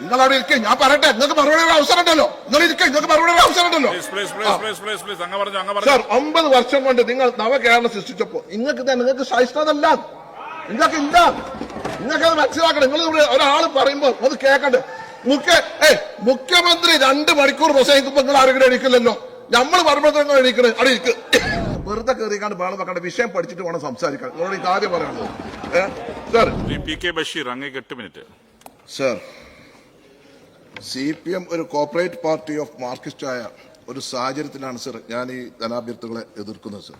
നിങ്ങൾ അവിടെ ഇരിക്കും. ഞാൻ പറയട്ടെ. നിങ്ങൾക്ക് മറുപടി ഒരു അവസരം ഉണ്ടല്ലോ നിങ്ങൾ ഇരിക്കേ. നിങ്ങൾക്ക് മറുപടി ഒരു അവസരം ഉണ്ടല്ലോ സാർ ഒമ്പത് വർഷം കൊണ്ട് നിങ്ങൾ നവകേരളം സൃഷ്ടിച്ചപ്പോ നിങ്ങൾക്ക് നിങ്ങൾക്ക് സഹിഷ്ണതല്ല നിങ്ങൾക്ക് ഇല്ല. നിങ്ങൾക്ക് അത് മനസ്സിലാക്കണം. നിങ്ങൾ ഒരാൾ പറയുമ്പോൾ അത് കേൾക്കട്ടെ. മുഖ്യ ഏ മുഖ്യമന്ത്രി രണ്ട് മണിക്കൂർ പ്രസംഗിക്കുമ്പോ നിങ്ങൾ ആരെങ്കിലും എണീക്കില്ലല്ലോ. നമ്മൾ പറയുമ്പോൾ എണീക്കണേ. അവിടെ ഇരിക്ക്. വെറുതെ കയറിക്കാണ്ട് വേണം വെക്കേണ്ട വിഷയം പഠിച്ചിട്ട് വേണം സംസാരിക്കാൻ. നിങ്ങളോട് ഈ കാര്യം പറയണത് ഏ? സാർ. പി കെ ബഷീർ അങ്ങേക്ക് എട്ട് minute. Sir. C P M ഒരു കോപ്പറേറ്റ് പാർട്ടി ഓഫ് മാർക്സിസ്റ്റായ ഒരു സാഹചര്യത്തിലാണ് സർ ഞാൻ ഈ ധനാഭ്യർത്ഥികളെ എതിർക്കുന്നത് സർ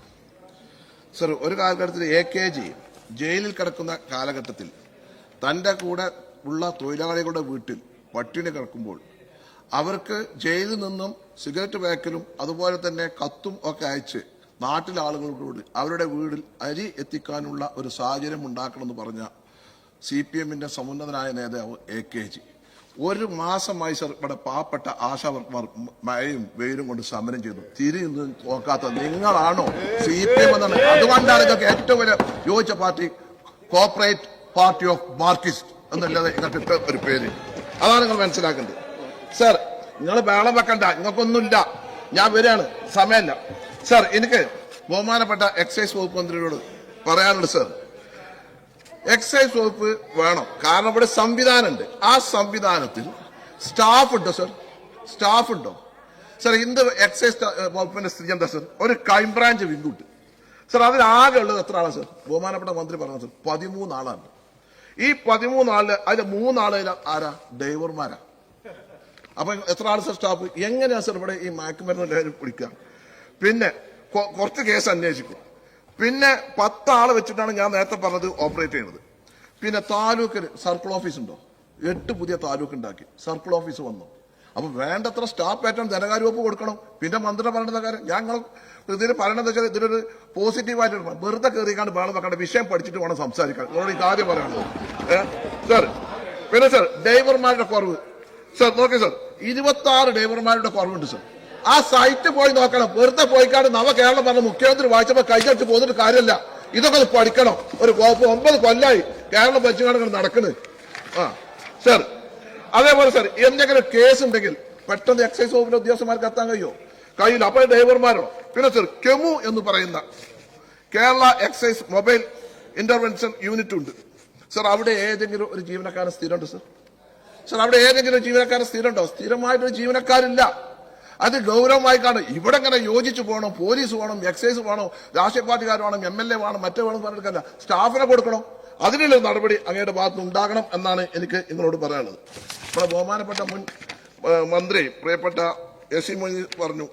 സർ ഒരു കാലഘട്ടത്തിൽ എ കെ ജി ജയിലിൽ കിടക്കുന്ന കാലഘട്ടത്തിൽ തന്റെ കൂടെ ഉള്ള തൊഴിലാളികളുടെ വീട്ടിൽ പട്ടിണി കിടക്കുമ്പോൾ അവർക്ക് ജയിലിൽ നിന്നും സിഗരറ്റ് പാക്കലും അതുപോലെ തന്നെ കത്തും ഒക്കെ അയച്ച് നാട്ടിലെ ആളുകളോട് അവരുടെ വീടിൽ അരി എത്തിക്കാനുള്ള ഒരു സാഹചര്യം ഉണ്ടാക്കണമെന്ന് പറഞ്ഞ സി പി എമ്മിന്റെ സമുന്നതനായ നേതാവ് എ കെ ജി ഒരു മാസമായി സർ ഇവിടെ പാവപ്പെട്ട ആശാവർക്കന്മാർ മഴയും വെയിലും കൊണ്ട് സമരം ചെയ്തു. തിരിഞ്ഞു നോക്കാത്ത നിങ്ങളാണോ? സി പി എം എന്നാണ് അതുകൊണ്ടാണ് ഇതൊക്കെ ഏറ്റവും വലിയ യോജിച്ച party corporate party of Marxist എന്നല്ലാതെ ഇട്ട ഒരു പേര്. അതാണ് നിങ്ങൾ മനസ്സിലാക്കേണ്ടത്. സർ നിങ്ങൾ വേളം വെക്കണ്ട. നിങ്ങൾക്കൊന്നുമില്ല ഞാൻ വരികയാണ്. സമയമല്ല. സർ എനിക്ക് ബഹുമാനപ്പെട്ട എക്സൈസ് വകുപ്പ് മന്ത്രിയോട് പറയാനുണ്ട് സർ എക്സൈസ് വകുപ്പ് വേണം. കാരണം ഇവിടെ സംവിധാനമുണ്ട്. ആ സംവിധാനത്തിൽ സ്റ്റാഫ് ഉണ്ടോ സർ സ്റ്റാഫ് ഉണ്ടോ? സർ ഇന്ത് എക്സൈസ് വകുപ്പിന്റെ സ്ഥിതി എന്താ സർ ഒരു ക്രൈം ബ്രാഞ്ച് വിങ്കുണ്ട് സർ അതിലാകെ ഉള്ളത് എത്ര ആളാണ് സർ ബഹുമാനപ്പെട്ട മന്ത്രി പറഞ്ഞത് സർ പതിമൂന്ന് ആളാണ് ഈ പതിമൂന്നാളിൽ അതിൽ മൂന്നാളെ ആരാ? ഡ്രൈവർമാരാ. അപ്പൊ എത്ര ആൾ സർ സ്റ്റാഫ് എങ്ങനെയാ സർ ഇവിടെ ഈ മയക്കുമരുന്ന് പിടിക്കുക? പിന്നെ കുറച്ച് കേസ് അന്വേഷിക്കും. പിന്നെ പത്താളെ വെച്ചിട്ടാണ് ഞാൻ നേരത്തെ പറഞ്ഞത് ഓപ്പറേറ്റ് ചെയ്യുന്നത് പിന്നെ താലൂക്കിൽ സർക്കിൾ ഓഫീസ് ഉണ്ടോ? എട്ട് പുതിയ താലൂക്ക് ഉണ്ടാക്കി. സർക്കിൾ ഓഫീസ് വന്നു. അപ്പൊ വേണ്ടത്ര സ്റ്റാഫ് പാറ്റേൺ ധനകാര്യ വകുപ്പ് കൊടുക്കണം. പിന്നെ മന്ത്രി പറയേണ്ട കാര്യം ഞങ്ങൾ ഇതിന് പറയണത് വെച്ചാൽ ഇതിനൊരു പോസിറ്റീവായിട്ട്. വെറുതെ കയറിക്കാണ്ട് വേണം വെക്കേണ്ട വിഷയം പഠിച്ചിട്ട് വേണം സംസാരിക്കാൻ. നിങ്ങളോട് ഈ കാര്യം പറയണത്. സാർ പിന്നെ സർ ഡ്രൈവർമാരുടെ കുറവ്. സർ നോക്കി സർ ഇരുപത്തി ആറ് ഡ്രൈവർമാരുടെ കുറവുണ്ട് സർ ആ സൈറ്റ് പോയി നോക്കണം. വെറുതെ പോയിക്കാണ്ട് നവ കേരളം പറഞ്ഞ മുഖ്യമന്ത്രി വായിച്ചപ്പോ കൈകടിച്ച് പോന്നിട്ട് കാര്യമല്ല. ഇതൊക്കെ പഠിക്കണം. ഒരു ഒമ്പത് കൊല്ലായി കേരളം ഭരിച്ചുകൊണ്ട് നടക്കുന്നത് ആ സർ അതേപോലെ സർ എന്തെങ്കിലും കേസ് ഉണ്ടെങ്കിൽ പെട്ടെന്ന് എക്സൈസ് വകുപ്പിന്റെ ഉദ്യോഗസ്ഥന്മാർക്ക് എത്താൻ കഴിയോ? കഴിയില്ല അപ്പോൾ ഡ്രൈവർമാരോ പിന്നെ സർ കെമു എന്ന് പറയുന്ന Kerala excise mobile intervention unit ഉണ്ട്. സർ അവിടെ ഏതെങ്കിലും ഒരു ജീവനക്കാരൻ സ്ഥിരമുണ്ട് സർ സർ അവിടെ ഏതെങ്കിലും ജീവനക്കാരൻ സ്ഥിരമുണ്ടോ? സ്ഥിരമായിട്ടൊരു ജീവനക്കാരില്ല. അത് ഗൗരവമായി കാണും. ഇവിടെ ഇങ്ങനെ യോജിച്ചു പോകണം പോലീസ് വേണം എക്സൈസ് വേണം രാഷ്ട്രീയ പാർട്ടിക്കാർ വേണം എം എൽ എ വേണം മറ്റേ വേണം പറഞ്ഞെടുക്കല്ല സ്റ്റാഫിനെ കൊടുക്കണം. അതിനുള്ള നടപടി അങ്ങയുടെ ഭാഗത്ത് ഉണ്ടാകണം എന്നാണ് എനിക്ക് നിങ്ങളോട് പറയാനുള്ളത്. നമ്മുടെ ബഹുമാനപ്പെട്ട മുൻ മന്ത്രി പ്രിയപ്പെട്ട എസ് സി മൊയ്തീൻ പറഞ്ഞു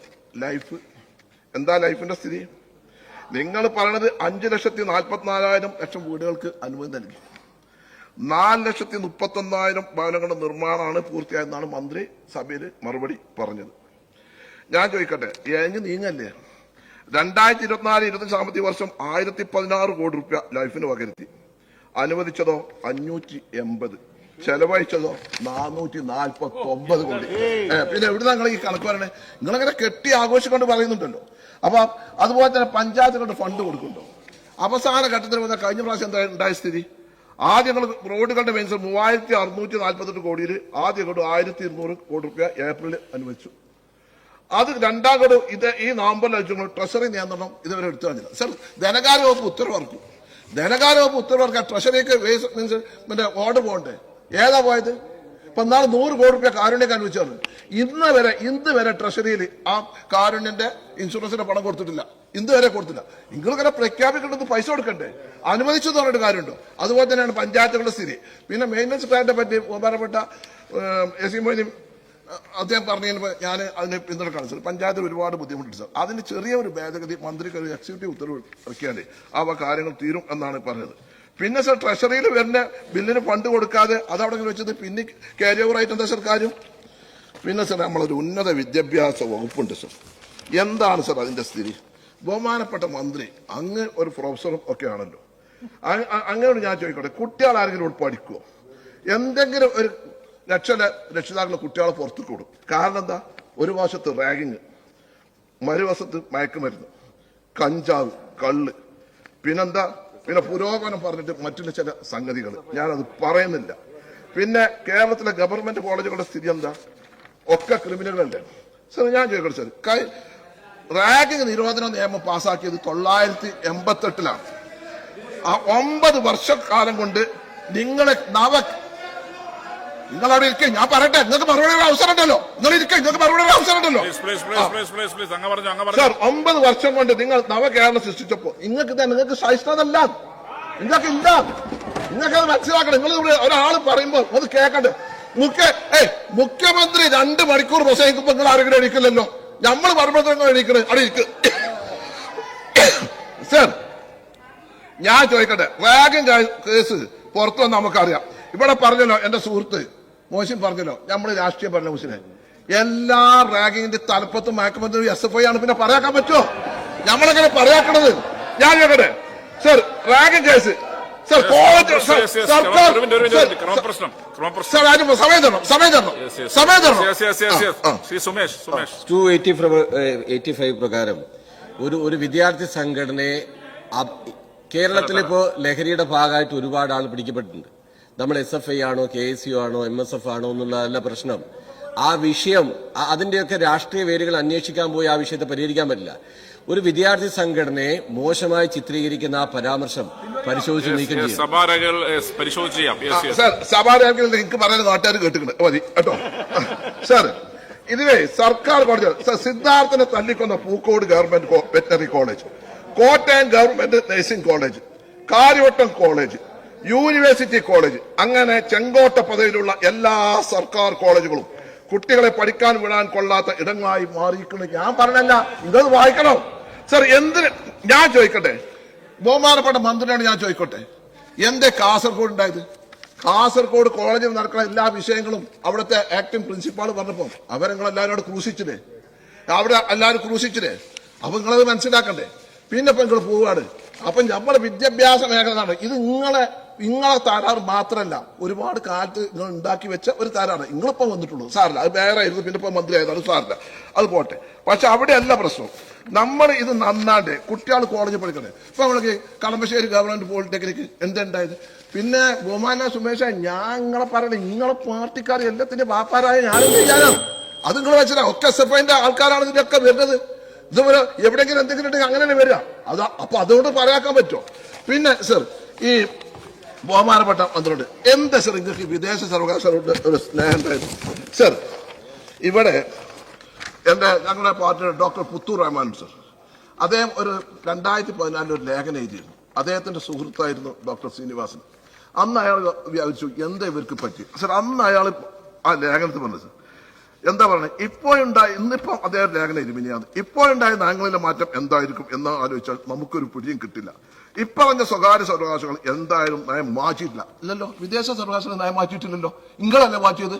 ലൈഫ് എന്താ ലൈഫിന്റെ സ്ഥിതി? നിങ്ങൾ പറയണത് അഞ്ച് ലക്ഷത്തി നാൽപ്പത്തിനാലായിരം ലക്ഷം വീടുകൾക്ക് അനുമതി നൽകി. നാല് ലക്ഷത്തി മുപ്പത്തൊന്നായിരം ഭവനങ്ങളുടെ നിർമ്മാണമാണ് പൂർത്തിയായെന്നാണ് മന്ത്രി സഭയിൽ മറുപടി പറഞ്ഞത്. ഞാൻ ചോദിക്കട്ടെ എങ്ങ് നീങ്ങല്ലേ? രണ്ടായിരത്തി ഇരുപത്തിനാല് ഇരുപത്തി സാമ്പത്തിക വർഷം ആയിരത്തി പതിനാറ് കോടി റുപ്യ ലൈഫിന് പകരുത്തി. അനുവദിച്ചതോ? അഞ്ഞൂറ്റി എൺപത്. ചെലവഴിച്ചതോ? നാനൂറ്റി നാൽപ്പത്തി ഒമ്പത് കോടി പിന്നെ എവിടെ നിങ്ങൾ ഈ കണക്ക് പറയണേ? നിങ്ങളങ്ങനെ കെട്ടി ആഘോഷിക്കൊണ്ട് പറയുന്നുണ്ടല്ലോ. അപ്പൊ അതുപോലെ തന്നെ പഞ്ചായത്തുകളുടെ ഫണ്ട് കൊടുക്കുന്നുണ്ടോ? അവസാന ഘട്ടത്തിൽ വന്ന കഴിഞ്ഞ പ്രാവശ്യം എന്താ ഉണ്ടായ സ്ഥിതി? ആദ്യം ഞങ്ങൾ റോഡുകളുടെ മെയിൻസ് മൂവായിരത്തി അറുന്നൂറ്റി നാൽപ്പത്തെട്ട് കോടിയിൽ ആദ്യം കൊണ്ട് ആയിരത്തി ഇരുന്നൂറ് കോടി റുപ്യ ഏപ്രിലിൽ അനുവദിച്ചു. അത് രണ്ടാം ഘടകം ഇത് ഈ നവംബർ വെച്ചു ട്രഷറി നിയന്ത്രണം ഇതുവരെ എടുത്തു കഴിഞ്ഞില്ല സർ ധനകാര്യ വകുപ്പ് ഉത്തരവിറക്കും. ധനകാര്യ വകുപ്പ് ഉത്തരവിറക്കാൻ ട്രഷറിക്ക് വേസ് മീൻസ് മറ്റേ ഓർഡർ പോകണ്ടേ? ഏതാ പോയത്? ഇപ്പൊ നാളെ നൂറ് കോടി രൂപ കാരുണ്യം അനുവദിച്ചാണ് ഇന്ന് വരെ ഇന്ന് വരെ ട്രഷറിയിൽ ആ കാരുണ്യന്റെ ഇൻഷുറൻസിന്റെ പണം കൊടുത്തിട്ടില്ല. ഇന്ന് വരെ കൊടുത്തില്ല. നിങ്ങളിങ്ങനെ പ്രഖ്യാപിക്കേണ്ടത് പൈസ കൊടുക്കണ്ടേ? അനുവദിച്ചു എന്ന് പറഞ്ഞിട്ട് കാര്യമുണ്ടോ? അതുപോലെ തന്നെയാണ് പഞ്ചായത്തുകളുടെ സ്ഥിതി. പിന്നെ മെയിന്റനൻസ് പ്ലാനിനെ പറ്റി ബഹുമാനപ്പെട്ട എസ് സി മൊയ്നി അദ്ദേഹം പറഞ്ഞതിന് ഞാൻ അതിനെ പിന്തുണക്കാണ് സാർ പഞ്ചായത്തിൽ ഒരുപാട് ബുദ്ധിമുട്ടുണ്ട് സാർ. അതിന് ചെറിയ ഒരു ഭേദഗതി മന്ത്രിക്ക് ഒരു എക്സിക്യൂട്ടീവ് ഉത്തരവ് ഇറക്കിയാലേ അവ കാര്യങ്ങൾ തീരും എന്നാണ് പറഞ്ഞത്. പിന്നെ സാർ ട്രഷറിയിൽ വരുന്ന ബില്ലിന് ഫണ്ട് കൊടുക്കാതെ അതവിടെ വെച്ചത് പിന്നെ ക്യാരി ഓവർ ആയിട്ട് എന്താ സാർ കാര്യം? പിന്നെ സാർ നമ്മളൊരു ഉന്നത വിദ്യാഭ്യാസ വകുപ്പുണ്ട് സാർ. എന്താണ് സാർ അതിന്റെ സ്ഥിതി? ബഹുമാനപ്പെട്ട മന്ത്രി അങ്ങ് ഒരു പ്രൊഫസറും ഒക്കെ ആണല്ലോ. അ- അ- അങ്ങനോട് ഞാൻ ചോദിക്കട്ടെ കുട്ടികൾ ആരെങ്കിലും പഠിക്കുമോ എന്തെങ്കിലും ഒരു രക്ഷ രക്ഷിതാക്കളെ കുട്ടികളെ പുറത്തു കൂടും കാരണം എന്താ? ഒരു വശത്ത് റാഗിങ് മറുവശത്ത് മയക്കുമരുന്ന് കഞ്ചാവ് കള്ള്. പിന്നെന്താ? പിന്നെ പുരോഗമനം പറഞ്ഞിട്ട് മറ്റുള്ള ചില സംഗതികൾ ഞാനത് പറയുന്നില്ല. പിന്നെ കേരളത്തിലെ ഗവൺമെന്റ് കോളേജുകളുടെ സ്ഥിതി എന്താ? ഒക്കെ ക്രിമിനലുകളല്ലേ സാർ ഞാൻ ചോദിക്കട്ടെ സാർ. കൈ റാഗിംഗ് നിരോധന നിയമം പാസാക്കിയത് തൊള്ളായിരത്തി എൺപത്തെട്ടിലാണ്. ആ ഒമ്പത് വർഷക്കാലം കൊണ്ട് നിങ്ങളെ നവ നിങ്ങൾ അവിടെ ഇരിക്കുക ഞാൻ പറയട്ടെ. നിങ്ങൾക്ക് മറുപടി ഒരു അവസരം ഉണ്ടല്ലോ. നിങ്ങൾ ഇരിക്കുക നിങ്ങൾക്ക് മറുപടി ഒരു അവസരം ഉണ്ടല്ലോ. സാർ ഒമ്പത് വർഷം കൊണ്ട് നിങ്ങൾ നവകേരളം സൃഷ്ടിച്ചപ്പോ നിങ്ങൾക്ക് തന്നെ നിങ്ങൾക്ക് സഹിഷ്ണുതല്ല നിങ്ങൾക്ക് ഇല്ല. നിങ്ങൾക്ക് അത് മനസ്സിലാക്കണം. നിങ്ങൾ ഒരാൾ പറയുമ്പോൾ അത് കേൾക്കട്ടെ മുഖ്യ ഏ മുഖ്യമന്ത്രി രണ്ട് മണിക്കൂർ പ്രസംഗിക്കുമ്പോ നിങ്ങൾ ആരെങ്കിലും എണീക്കില്ലല്ലോ. നമ്മൾ പറയുമ്പോൾ എണീക്കണേ. അവിടെ ഇരിക്കും. സാർ ഞാൻ ചോദിക്കട്ടെ. വാഗൻ കേസ് പുറത്തു വന്ന് നമുക്കറിയാം. ഇവിടെ പറഞ്ഞല്ലോ എന്റെ സുഹൃത്ത്. മോശം പറഞ്ഞല്ലോ നമ്മൾ രാഷ്ട്രീയ പറഞ്ഞ മുസ്ലിം എല്ലാ റാഗിങ്ങിന്റെ തലപ്പത്തും മയക്കുമന്ത്രി എസ് എഫ് ഐ ആണ് പിന്നെ പറയാക്കാൻ പറ്റുമോ നമ്മളെങ്ങനെ പറയാക്കണത്? ഞാൻ ഇവിടെ sir ragging case sir college. സർക്കാർ സമയം തരണം സമയം തരണം. സമയം തരണം. ടു എയ്റ്റി ഫൈവ് പ്രകാരം ഒരു ഒരു വിദ്യാർത്ഥി സംഘടനയെ കേരളത്തിലിപ്പോ ലഹരിയുടെ ഭാഗമായിട്ട് ഒരുപാട് ആൾ പിടിക്കപ്പെട്ടിട്ടുണ്ട്. നമ്മൾ എസ് എഫ് ഐ ആണോ കെ എസ് യു ആണോ എം എസ് എഫ് ആണോ എന്നുള്ളതല്ല പ്രശ്നം. ആ വിഷയം അതിന്റെയൊക്കെ രാഷ്ട്രീയ വേരുകൾ അന്വേഷിക്കാൻ പോയി ആ വിഷയത്തെ പരിഹരിക്കാൻ പറ്റില്ല. ഒരു വിദ്യാർത്ഥി സംഘടനയെ മോശമായി ചിത്രീകരിക്കുന്ന ആ പരാമർശം പരിശോധിച്ച് നീക്കം ചെയ്യും സഭാരകൾ പരിശോധിച്ച് ചെയ്യാം. സാർ നിങ്ങൾക്ക് പറയുന്ന നാട്ടുകാർ കേട്ടിട്ടുണ്ട്. മതി കേട്ടോ. സാർ ഇതിലെ സർക്കാർ കോളേജ് സാർ സിദ്ധാർത്ഥനെ തല്ലിക്കൊന്ന Pookode government വെറ്ററി college Kottayam government nursing college Karyavattom college university college അങ്ങനെ ചെങ്കോട്ട പദവിയിലുള്ള എല്ലാ സർക്കാർ കോളേജുകളും കുട്ടികളെ പഠിക്കാൻ വിടാൻ കൊള്ളാത്ത ഇടങ്ങളായി മാറിയിരിക്കുന്നു. ഞാൻ പറഞ്ഞല്ല ഇതത് വായിക്കണം. സർ എന്തിന്? ഞാൻ ചോദിക്കട്ടെ. ബഹുമാനപ്പെട്ട മന്ത്രിയോട് ഞാൻ ചോദിക്കട്ടെ. എന്തേ കാസർഗോഡ് ഉണ്ടായത് കാസർഗോഡ് കോളേജിൽ നടക്കുന്ന എല്ലാ വിഷയങ്ങളും അവിടുത്തെ ആക്ടിംഗ് പ്രിൻസിപ്പാൾ പറഞ്ഞപ്പോ അവരങ്ങൾ എല്ലാവരോട് ക്രൂശിച്ചില്ലേ? അവിടെ എല്ലാവരും ക്രൂശിച്ചില്ലേ? അപ്പൊ നിങ്ങളത് മനസ്സിലാക്കണ്ടേ? പിന്നെ ഇപ്പൊ നിങ്ങൾ പോവാണ് അപ്പൊ നമ്മുടെ വിദ്യാഭ്യാസ മേഖല ഇത് നിങ്ങളെ നിങ്ങളെ താരാറ് മാത്രമല്ല ഒരുപാട് കാലത്ത് നിങ്ങൾ ഉണ്ടാക്കി വെച്ച ഒരു താരാണ് നിങ്ങളിപ്പോ വന്നിട്ടുള്ളൂ. സാറില്ല. അത് വേറെ ആയിരുന്നു. പിന്നെ ഇപ്പൊ മന്ത്രി ആയതാണ് സാറില്ല. അത് പോട്ടെ. പക്ഷെ അവിടെയല്ല പ്രശ്നം. നമ്മൾ ഇത് നന്നാണ്ട് കുട്ടികൾ കോളേജിൽ പഠിക്കണേ. ഇപ്പൊ നമ്മൾക്ക് കളമശ്ശേരി ഗവൺമെന്റ് പോളിടെക്നിക്ക് എന്തുണ്ടായത്? പിന്നെ ബഹുമാന സുമേഷ ഞാൻ നിങ്ങളെ പറയണേ നിങ്ങളെ പാർട്ടിക്കാർ എല്ലാത്തിന്റെ വാപ്പാരായ ഞാനും ചെയ്യാനാണ്. അത് നിങ്ങൾ വെച്ചാൽ ഒക്കെ എസ് എഫ് ആൾക്കാരാണ് ഇതിനൊക്കെ വരുന്നത്. ഇതുപോലെ എവിടെയെങ്കിലും എന്തെങ്കിലും ഉണ്ടെങ്കിൽ അങ്ങനെ തന്നെ വരിക. അതാ അപ്പൊ അതുകൊണ്ട് പറയാക്കാൻ പറ്റുമോ? പിന്നെ സർ ഈ ബഹുമാനപ്പെട്ട മന്ത്രിയോട്. എന്താ സർ നിങ്ങൾക്ക് വിദേശ സർവകലാശാലയുടെ ഒരു സ്നേഹം ഉണ്ടായിരുന്നു സർ ഇവിടെ എന്റെ ഞങ്ങളുടെ പാർട്ടിയുടെ ഡോക്ടർ പുത്തൂർ റഹ്മാൻ സർ അദ്ദേഹം ഒരു രണ്ടായിരത്തി പതിനാലിൽ ഒരു ലേഖനം എഴുതിയിരുന്നു. അദ്ദേഹത്തിന്റെ സുഹൃത്തായിരുന്നു ഡോക്ടർ ശ്രീനിവാസൻ. അന്ന് അയാൾ വിചാരിച്ചു എന്താ ഇവർക്ക് പറ്റി? സർ അന്ന് അയാൾ ആ ലേഖനത്തിൽ പറഞ്ഞത് സർ എന്താ പറയുന്നത് ഇപ്പോഴുണ്ടായ ഇന്നിപ്പം അദ്ദേഹം ലേഖനം ഇരുമിനിയാണ് ഇപ്പോഴുണ്ടായ നയങ്ങളിലെ മാറ്റം എന്തായിരിക്കും? എന്ന് ആലോചിച്ചാൽ നമുക്കൊരു പിടിയും കിട്ടില്ല. ഇപ്പറഞ്ഞ സ്വകാര്യ സർവകാശങ്ങൾ എന്തായാലും നയം മാറ്റിയിട്ടില്ല. ഇല്ലല്ലോ. വിദേശ സർവകാശങ്ങൾ നയം മാറ്റിയിട്ടില്ലല്ലോ. നിങ്ങളല്ലേ മാറ്റിയത്?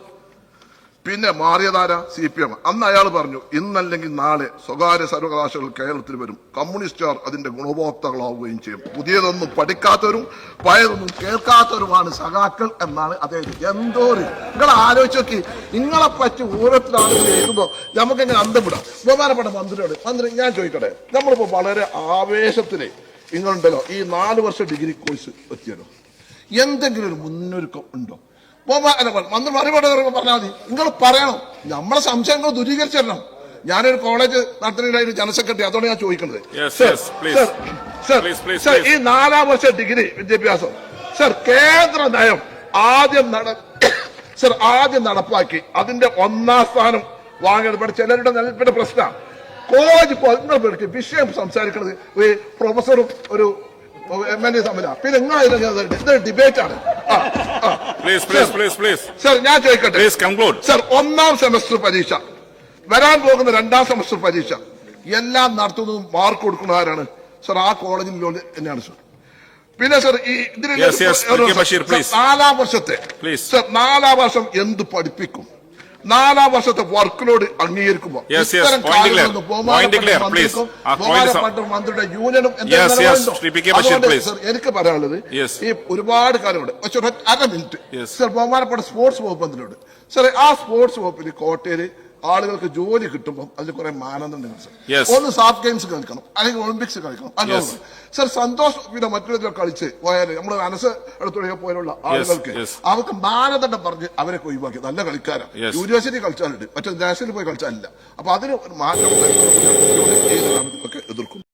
പിന്നെ മാറിയതാര? സി പി എം അന്ന് അയാൾ പറഞ്ഞു ഇന്നല്ലെങ്കിൽ നാളെ സ്വകാര്യ സർവകലാശാലകൾ കേരളത്തിൽ വരും. കമ്മ്യൂണിസ്റ്റുകാർ അതിന്റെ ഗുണഭോക്താക്കളാവുകയും ചെയ്യും. പുതിയതൊന്നും പഠിക്കാത്തവരും പഴയതൊന്നും കേൾക്കാത്തവരുമാണ് സഖാക്കൾ എന്നാണ് അദ്ദേഹം എന്തോ നിങ്ങൾ ആലോചിച്ചു നോക്കി. നിങ്ങളെ പറ്റി ഓരോരുത്തർ ആളുകൾ എഴുതുമ്പോൾ നമുക്ക് അന്തപ്പെടാം അന്തം വിടാം. ബഹുമാനപ്പെട്ട മന്ത്രിയോട് മന്ത്രി ഞാൻ ചോദിക്കട്ടെ. നമ്മളിപ്പോ വളരെ ആവേശത്തിൽ നിങ്ങളുണ്ടല്ലോ ഈ നാല് വർഷം ഡിഗ്രി കോഴ്സ് എത്തിയല്ലോ. എന്തെങ്കിലും ഒരു മുന്നൊരുക്കം ഉണ്ടോ? വന്ന് മറുപടി പറഞ്ഞാൽ മതി. നിങ്ങൾ പറയണം. നമ്മളെ സംശയങ്ങൾ ദൂരീകരിച്ചു തരണം ഞാനൊരു കോളേജ് നടത്തുന്നതിനായിട്ട് ജനറൽ സെക്രട്ടറി അതുകൊണ്ട് ഞാൻ ചോദിക്കുന്നത് സർ, സർ, ഈ നാലാം വർഷ ഡിഗ്രി വിദ്യാഭ്യാസം. സർ കേന്ദ്ര നയം ആദ്യം നട സർ ആദ്യം നടപ്പാക്കി അതിന്റെ ഒന്നാം സ്ഥാനം വാങ്ങിയത് ചിലരുടെ നിലപ്പിന്റെ പ്രശ്നമാണ് കോളേജ് നിങ്ങൾ പേർക്ക് വിഷയം സംസാരിക്കുന്നത് ഒരു പ്രൊഫസറും ഒരു എം എൽ എ തമ്മിലാണ് പിന്നെ നിങ്ങൾ ഡിബേറ്റ് ആണ്. Please please please please sir ഞാൻ ചോദിക്കട്ടെ? പ്ലീസ് കൺക്ലൂഡ് സർ ഒന്നാം സെമസ്റ്റർ പരീക്ഷ. വരാൻ പോകുന്ന രണ്ടാം സെമസ്റ്റർ പരീക്ഷ. എല്ലാം നടത്തുന്നതും മാർക്ക് കൊടുക്കുന്ന ആരാണ്? സർ ആ കോളേജിൽ തന്നെയാണ് സർ. പിന്നെ സർ ഈ ഇതിന്. നാലാം വർഷത്തെ സർ നാലാം വർഷം എന്ത് പഠിപ്പിക്കും? നാലാം വർഷത്തെ വർക്ക് ലോഡ് അംഗീകരിക്കുമ്പോൾ ഇത്തരം. കാര്യങ്ങളൊന്നും ബഹുമാനപ്പെട്ട മന്ത്രിയുടെ യൂണിയനും അതുകൊണ്ട് സർ എനിക്ക് പറയാനുള്ളത്. ഈ ഒരുപാട് കാര്യമുണ്ട് പക്ഷെ അര മിനിറ്റ് സർ ബഹുമാനപ്പെട്ട സ്പോർട്സ് വകുപ്പ് മന്ത്രിയോട് സർ ആ സ്പോർട്സ് വകുപ്പിന് കോട്ടയിൽ ആളുകൾക്ക് ജോലി കിട്ടുമ്പോൾ അതിൽ കുറെ മാനദണ്ഡങ്ങൾ സർ. ഒന്ന് സാഫ് ഗെയിംസ് കളിക്കണം അല്ലെങ്കിൽ ഒളിമ്പിക്സ് കളിക്കണം അങ്ങനെ സർ സന്തോഷ് പിന്നെ മറ്റൊരു കളിച്ച് പോയാൽ നമ്മുടെ മനസ്സ് എടുത്തുള്ള പോലുള്ള ആളുകൾക്ക്. അവർക്ക് മാനദണ്ഡം പറഞ്ഞ് അവരെ ഒഴിവാക്കി. നല്ല കളിക്കാരാണ് യൂണിവേഴ്സിറ്റി കളിച്ചാലുണ്ട് മറ്റേ നാഷണലിൽ പോയി കളിച്ചാലില്ല. അപ്പൊ അതിന് ഒരു മാറ്റം എതിർക്കും